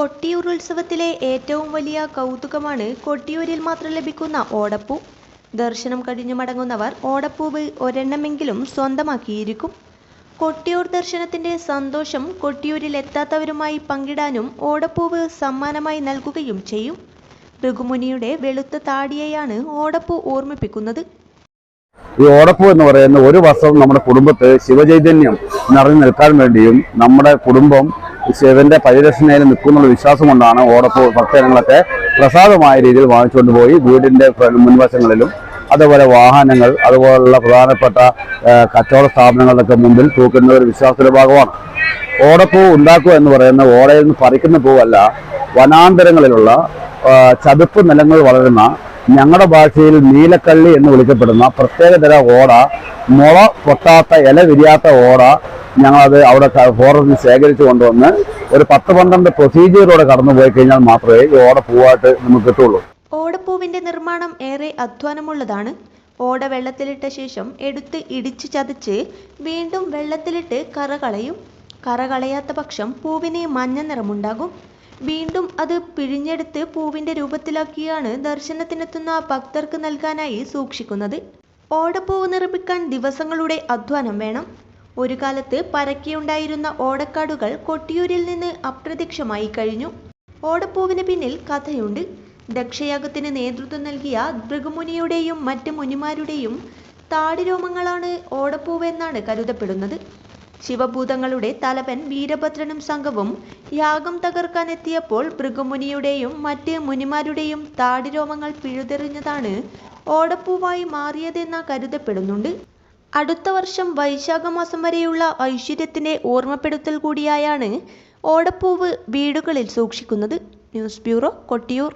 കൊട്ടിയൂർ ഉത്സവത്തിലെ ഏറ്റവും വലിയ കൗതുകമാണ് കൊട്ടിയൂരിൽ മാത്രം ലഭിക്കുന്ന ഓടപ്പൂ. ദർശനം കഴിഞ്ഞു മടങ്ങുന്നവർ ഓടപ്പൂവ് ഒരെണ്ണമെങ്കിലും സ്വന്തമാക്കിയിരിക്കും. കൊട്ടിയൂർ ദർശനത്തിന്റെ സന്തോഷം കൊട്ടിയൂരിൽ എത്താത്തവരുമായി പങ്കിടാനും ഓടപ്പൂവ് സമ്മാനമായി നൽകുകയും ചെയ്യും. ഋഘുമുനിയുടെ വെളുത്ത താടിയെയാണ് ഓടപ്പൂ ഓർമ്മിപ്പിക്കുന്നത്. ഈ ഓടപ്പൂ എന്ന് പറയുന്ന ഒരു വർഷം നമ്മുടെ കുടുംബത്തെ ശിവചൈതന്യം നിറഞ്ഞു നിൽക്കാൻ വേണ്ടിയും നമ്മുടെ കുടുംബം ശിവന്റെ പരിരക്ഷണയിൽ നിൽക്കുന്നുള്ള വിശ്വാസം കൊണ്ടാണ് ഓടപ്പൂ ഭക്തജനങ്ങളൊക്കെ പ്രസാദമായ രീതിയിൽ വാങ്ങിച്ചുകൊണ്ട് പോയി വീടിന്റെ മുൻവശങ്ങളിലും. അതുപോലെ വാഹനങ്ങൾ അതുപോലുള്ള പ്രധാനപ്പെട്ട കച്ചവട സ്ഥാപനങ്ങളുടെയൊക്കെ മുമ്പിൽ തൂക്കുന്ന ഒരു വിശ്വാസത്തിന്റെ ഭാഗമാണ്. ഓടപ്പൂ ഉണ്ടാക്കുക എന്ന് പറയുന്ന ഓടയിൽ നിന്ന് പറിക്കുന്ന പൂവല്ല വനാന്തരങ്ങളിലുള്ള ചതുപ്പ് നിലങ്ങൾ വളരുന്ന ഞങ്ങളുടെ ഭാഷയിൽ നീലക്കള്ളി എന്ന് വിളിക്കപ്പെടുന്ന പ്രത്യേകതര ഓട മുള പൊട്ടാത്ത ഇല വിരിയാത്ത ഓട ഞങ്ങളത് അവിടെ ഫോറസ്റ്റിൽ ശേഖരിച്ചു കൊണ്ടുവന്ന് ഒരു പത്ത് പന്ത്രണ്ട് പ്രൊസീജിയറോടെ കടന്നു പോയി കഴിഞ്ഞാൽ മാത്രമേ ഈ ഓട പൂവായിട്ട് നമുക്ക് കിട്ടുള്ളൂ. ഓടപ്പൂവിന്റെ നിർമ്മാണം ഏറെ അധ്വാനമുള്ളതാണ്. ഓട വെള്ളത്തിലിട്ട ശേഷം എടുത്ത് ഇടിച്ചു ചതച്ച് വീണ്ടും വെള്ളത്തിലിട്ട് കറ കളയും. കറ കളയാത്ത പക്ഷം പൂവിന് മഞ്ഞ നിറമുണ്ടാകും. വീണ്ടും അത് പിഴിഞ്ഞെടുത്ത് പൂവിന്റെ രൂപത്തിലാക്കിയാണ് ദർശനത്തിനെത്തുന്ന ഭക്തർക്ക് നൽകാനായി സൂക്ഷിക്കുന്നത്. ഓടപ്പൂവ് നിർമ്മിക്കാൻ ദിവസങ്ങളുടെ അധ്വാനം വേണം. ഒരു കാലത്ത് പരക്കെയുണ്ടായിരുന്ന ഓടക്കാടുകൾ കൊട്ടിയൂരിൽ നിന്ന് അപ്രത്യക്ഷമായി കഴിഞ്ഞു. ഓടപ്പൂവിന് പിന്നിൽ കഥയുണ്ട്. ദക്ഷയാഗത്തിന് നേതൃത്വം നൽകിയ ഭൃഗുമുനിയുടെയും മറ്റ് മുനിമാരുടെയും താടിരോമങ്ങളാണ് ഓടപ്പൂവെന്നാണ് കരുതപ്പെടുന്നത്. ശിവഭൂതങ്ങളുടെ തലവൻ വീരഭദ്രനും സംഘവും യാഗം തകർക്കാൻ എത്തിയപ്പോൾ ഭൃഗുമുനിയുടെയും മറ്റ് മുനിമാരുടെയും താടിരോമങ്ങൾ പിഴുതെറിഞ്ഞതാണ് ഓടപ്പൂവായി മാറിയതെന്ന കരുതപ്പെടുന്നുണ്ട്. അടുത്ത വർഷം വൈശാഖ മാസം വരെയുള്ള ഐശ്വര്യത്തിന്റെ ഓർമ്മപ്പെടുത്തൽ കൂടിയായാണ് ഓടപ്പൂവ് വീടുകളിൽ സൂക്ഷിക്കുന്നത്. News bureau Kottiyoor.